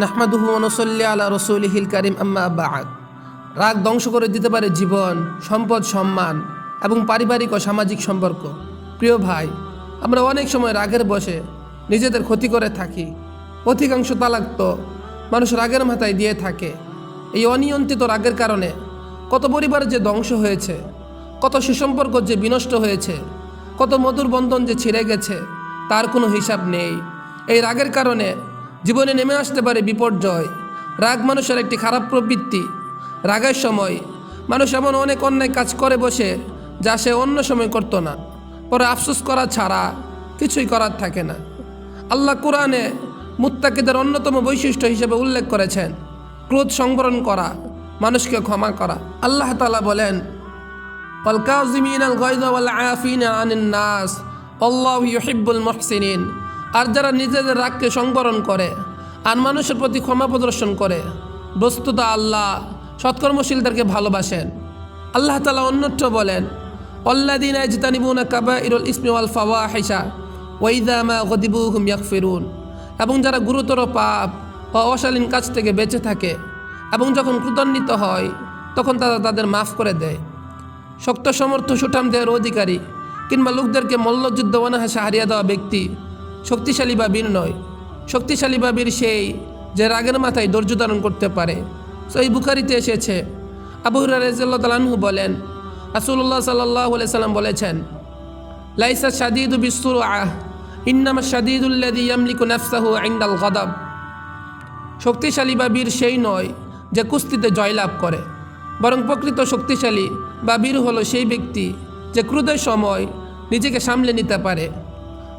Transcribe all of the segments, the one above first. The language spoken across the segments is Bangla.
নাহমাদুহু অনুসল্লি আলা রসুলহিল করিম, আম্মা বাদ। রাগ ধ্বংস করে দিতে পারে জীবন, সম্পদ, সম্মান এবং পারিবারিক ও সামাজিক সম্পর্ক। প্রিয় ভাই, আমরা অনেক সময় রাগের বসে নিজেদের ক্ষতি করে থাকি। অধিকাংশ তালাক তো মানুষ রাগের মাথায় দিয়ে থাকে। এই অনিয়ন্ত্রিত রাগের কারণে কত পরিবার যে ধ্বংস হয়েছে, কত সুসম্পর্ক যে বিনষ্ট হয়েছে, কত মধুর বন্ধন যে ছিঁড়ে গেছে, তার কোনো হিসাব নেই। এই রাগের কারণে জীবনে নেমে আসতে পারে বিপর্যয়। রাগ মানুষের একটি খারাপ প্রবৃত্তি। রাগের সময় মানুষ এমন অনেক অন্যায় কাজ করে বসে, যা সে অন্য সময় করতো না। পরে আফসোস করা ছাড়া কিছুই করার থাকে না। আল্লাহ কোরআনে মুত্তাকিদের অন্যতম বৈশিষ্ট্য হিসেবে উল্লেখ করেছেন। ক্রোধ সংবরণ করা, মানুষকে ক্ষমা করা। আল্লাহ তালা বলেন অলকাউজিমিন আল গয়দ আল আফিন আনিন নাস অল্লাহ ইউহিবুল মহসিনিন। আর যারা নিজেদের রাগকে সংবরণ করে আর মানুষের প্রতি ক্ষমা প্রদর্শন করে, বস্তুত আল্লাহ সৎকর্মশীলদেরকে ভালোবাসেন। আল্লাহ তালা অন্যত্র বলেন অল্লাদিন জিতানিবুনা কাবা ইরুল ইসমি ওয়াল ফাওয়া হেসা ওয়াইদামা গদিবু এবং যারা গুরুতর পাপ বা অশালীন কাজ থেকে বেঁচে থাকে এবং যখন কৃতজ্ঞিত হয়, তখন তারা তাদের মাফ করে দেয়। শক্ত সমর্থ সুঠাম দেহের অধিকারী কিংবা লোকদেরকে মল্লযুদ্ধ অনাহাসে হারিয়ে দেওয়া ব্যক্তি শক্তিশালী বা বীর নয়। শক্তিশালী বা বীর সেই যে রাগের মাথায় ধৈর্য ধারণ করতে পারে। এই বুখারিতে এসেছে। আবু রাজিয়াল্লাহ তালাহু বলেন রাসুল্লাহ সাল্লাহ সাল্লাম বলেছেন, লাইসা শাদিদু বিশ্বর আহ ইন্নামা শাদিদুল্লাদি ইয়ামলিকু নাফসাহু আইন্দাল গদাব। শক্তিশালী বা বীর সেই নয় যে কুস্তিতে জয়লাভ করে। বরং প্রকৃত শক্তিশালী বা বীর হলো সেই ব্যক্তি যে ক্রুদের সময় নিজেকে সামলে নিতে পারে।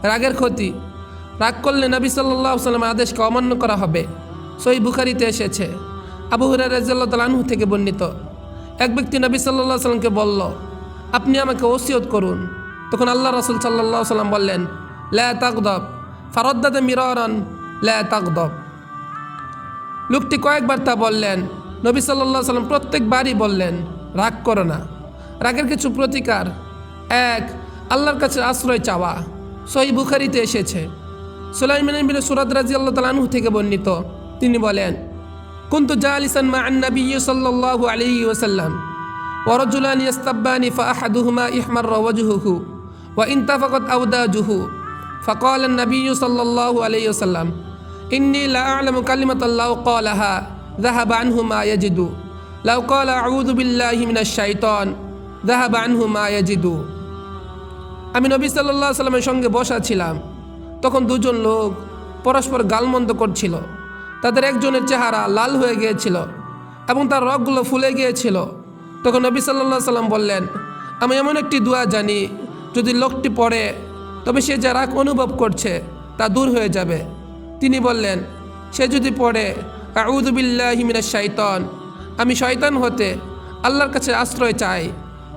রাগের ক্ষতি রাগ করলে নবী সাল্লাহ সাল্লামের আদেশকে অমান্য করা হবে। সই বুখারিতে এসেছে। আবু হুরার রাজিয়াল্লাহ তালানহু থেকে বর্ণিত। এক ব্যক্তি নবী সাল্লাহ সাল্লামকে বলল, আপনি আমাকে ওসিয়ত করুন। তখন আল্লাহ রসুল সাল্লাহ সাল্লাম বললেন ল্যা তাকদব ফারদ্দাদে মিরন ল্যা তাকদব লোকটি কয়েকবার তা বললেন। নবী সাল্লাহ সাল্লাম প্রত্যেকবারই বললেন, রাগ করো না। রাগের কিছু প্রতিকার। এক, আল্লাহর কাছে আশ্রয় চাওয়া। সহি বুখারিতে এসেছে। সুলাইমান বিন সুরাদ রাজি আল্লাহ তালানহু থেকে বর্ণিত তিনি বলেন কুন্তু জালিসান মা আন্নবী সাল্লাল্লাহু আলাইহি ওয়াসাল্লাম ورجلان يستبان فأحدهما إحمر وجهه وإن تفقت أوداجه فقال النبي صلى الله عليه وسلم إني لا أعلم كلمة لو قالها ذهب عنه ما يجد لو قال أعوذ بالله من الشيطان ذهب عنه ما يجد আমি নবী সাল্লাহ সাল্লামের সঙ্গে বসা ছিলাম তখন দুজন লোক পরস্পর গালমন্দ করছিল। তাদের একজনের চেহারা লাল হয়ে গিয়েছিল এবং তার রগগুলো ফুলে গিয়েছিল। তখন নবী সাল্লাহ সাল্লাম বললেন, আমি এমন একটি দোয়া জানি, যদি লোকটি পড়ে, তবে সে যা রাগ অনুভব করছে, তা দূর হয়ে যাবে। তিনি বললেন, সে যদি পড়ে আউদুবিল্লাহিমিনা শাইতন, আমি শয়তান হতে আল্লাহর কাছে আশ্রয় চাই,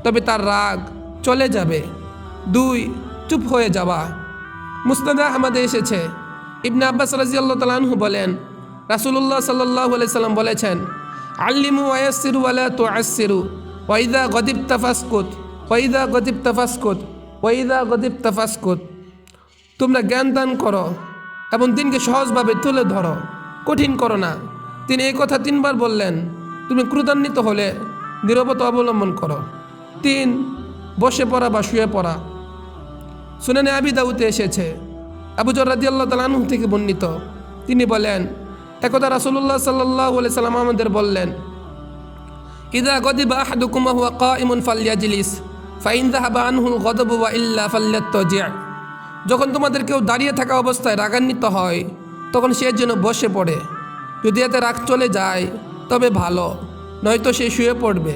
তবে তার রাগ চলে যাবে। দুই, চুপ হয়ে যাওয়া। মুস্তাদা আহমদে এসেছে। ইবনে আব্বাস রাজিয়াল্লাহ তালাহু বলেন রাসুল্লাহ সাল্লাহ সাল্লাম বলেছেন, আল্লিমু ওয়াসিরু ওয়ালা তো আসিরু ওয়াইদা গদিব তাফাসকুত ওয়াইদা গদিব তাফাসকুত ওয়াইদা গদিব তাফাসকুত তোমরা জ্ঞান দান করো এবং দিনকে সহজভাবে তুলে ধরো, কঠিন করো না। তিনি এই কথা তিনবার বললেন। তুমি ক্রুদান্বিত হলে নিরবতা অবলম্বন করো। তিন, বসে পড়া বা শুয়ে পড়া। শুনে আবি দাউতে এসেছে। আবু জরাদি আল্লাহ তালানহু থেকে বর্ণিত। তিনি বলেন, একদা রাসুল্লাহ সাল্লাহ সাল্লাম আমাদের বললেন, ইদা গদিবা আহাদুকুমা হুয়া কাইমুন ফালিয়াজিলিস, ফাইন দাহাবা আনহুল গদবু ওয়া ইল্লা ফাল্লাত্তাজিয়া যখন তোমাদের কেউ দাঁড়িয়ে থাকা অবস্থায় রাগান্বিত হয়, তখন সে যেন বসে পড়ে। যদি এতে রাগ চলে যায়, তবে ভালো, নয়তো সে শুয়ে পড়বে।